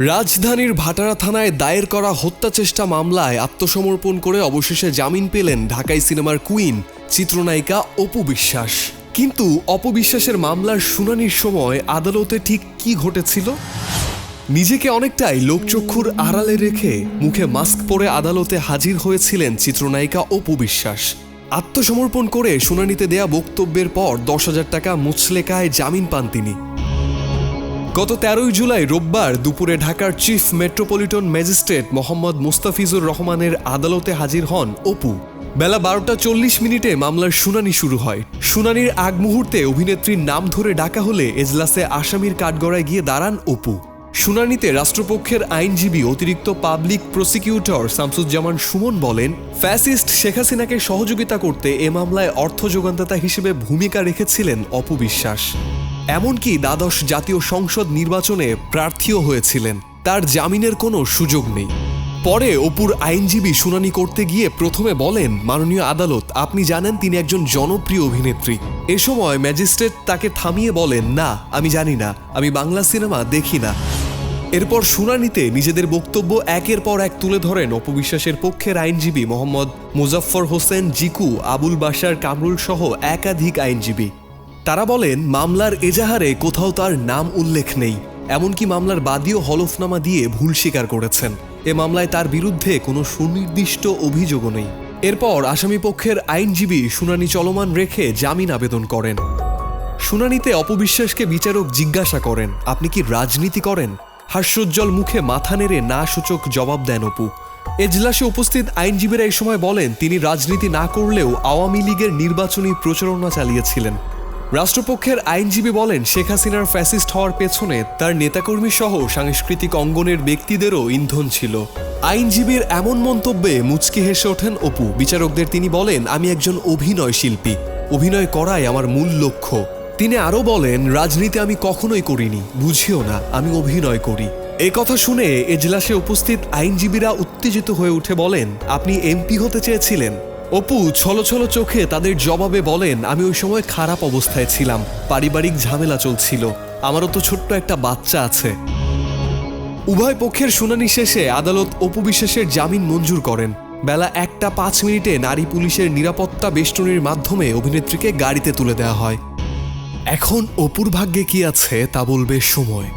রাজধানীর ভাটারা থানায় দায়ের করা হত্যা চেষ্টা মামলায় আত্মসমর্পণ করে অবশেষে জামিন পেলেন ঢাকাই সিনেমার কুইন, চিত্রনায়িকা অপু বিশ্বাস। কিন্তু অপবিশ্বাসের মামলার শুনানির সময় আদালতে ঠিক কি ঘটেছিল? নিজেকে অনেকটাই লোকচক্ষুর আড়ালে রেখে মুখে মাস্ক পরে আদালতে হাজির হয়েছিলেন চিত্রনায়িকা অপু বিশ্বাস। আত্মসমর্পণ করে শুনানিতে দেয়া বক্তব্যের পর দশ হাজার টাকা মুচলেকায় জামিন পান তিনি। গত তেরোই জুলাই রোববার দুপুরে ঢাকার chief metropolitan magistrate Mohammad Mustafizur রহমানের আদালতে হাজির হন অপু। বেলা বারোটা চল্লিশ মিনিটে মামলার শুনানি শুরু হয়। শুনানির আগ মুহূর্তে অভিনেত্রীর নাম ধরে ডাকা হলে এজলাসে আসামির কাঠগড়ায় গিয়ে দাঁড়ান অপু। শুনানিতে রাষ্ট্রপক্ষের আইনজীবী অতিরিক্ত পাবলিক প্রসিকিউটর শামসুজ্জামান সুমন বলেন, ফ্যাসিস্ট শেখ হাসিনাকে সহযোগিতা করতে এ মামলায় অর্থ যোগানদাতা হিসেবে ভূমিকা রেখেছিলেন অপবিশ্বাস এমনকি দ্বাদশ জাতীয় সংসদ নির্বাচনে প্রার্থীও হয়েছিলেন। তার জামিনের কোনো সুযোগ নেই। পরে অপুর আইনজীবী শুনানি করতে গিয়ে প্রথমে বলেন, মাননীয় আদালত, আপনি জানেন তিনি একজন জনপ্রিয় অভিনেত্রী। এ সময় ম্যাজিস্ট্রেট তাকে থামিয়ে বলেন, না, আমি জানি না, আমি বাংলা সিনেমা দেখি না। এরপর শুনানিতে নিজেদের বক্তব্য একের পর এক তুলে ধরেন অপবিশ্বাসের পক্ষের আইনজীবী মোহাম্মদ মুজাফফর হোসেন, জিকু, আবুল বাশার, কামরুল সহ একাধিক আইনজীবী। তারা বলেন, মামলার এজাহারে কোথাও তার নাম উল্লেখ নেই, এমনকি মামলার বাদীও হলফনামা দিয়ে ভুল স্বীকার করেছেন। এ মামলায় তার বিরুদ্ধে কোনো সুনির্দিষ্ট অভিযোগও নেই। এরপর আসামি পক্ষের আইনজীবী শুনানি চলমান রেখে জামিন আবেদন করেন। শুনানিতে অপবিশ্বাসকে বিচারক জিজ্ঞাসা করেন, আপনি কি রাজনীতি করেন? হাস্যোজ্জ্বল মুখে মাথা নেড়ে না সূচক জবাব দেন অপু। এজলাসে উপস্থিত আইনজীবীরা এই সময় বলেন, তিনি রাজনীতি না করলেও আওয়ামী লীগের নির্বাচনী প্রচারণা চালিয়েছিলেন। রাষ্ট্রপক্ষের আইনজীবী বলেন, শেখ হাসিনার ফ্যাসিস্ট হওয়ার পেছনে তার নেতাকর্মী সহ সাংস্কৃতিক অঙ্গনের ব্যক্তিদেরও ইন্ধন ছিল। আইনজীবীর এমন মন্তব্যে মুচকি হেসে ওঠেন অপু। বিচারকদের তিনি বলেন, আমি একজন অভিনয় শিল্পী। অভিনয় করাই আমার মূল লক্ষ্য। তিনি আরও বলেন, রাজনীতি আমি কখনোই করিনি। বুঝিও না, আমি অভিনয় করি। এ কথা শুনে এজলাসে উপস্থিত আইনজীবীরা উত্তেজিত হয়ে উঠে বলেন, আপনি এমপি হতে চেয়েছিলেন। অপু ছলো ছলো চোখে তাদের জবাবে বলেন, আমি ওই সময় খারাপ অবস্থায় ছিলাম। পারিবারিক ঝামেলা চলছিল। আমারও তো ছোট্ট একটা বাচ্চা আছে। উভয় পক্ষের শুনানি শেষে আদালত অপু বিশ্বাসের জামিন মঞ্জুর করেন। বেলা একটা পাঁচ মিনিটে নারী পুলিশের নিরাপত্তা বেষ্টনীর মাধ্যমে অভিনেত্রীকে গাড়িতে তুলে দেওয়া হয়। এখন অপুর ভাগ্যে কি আছে তা বলবে সময়।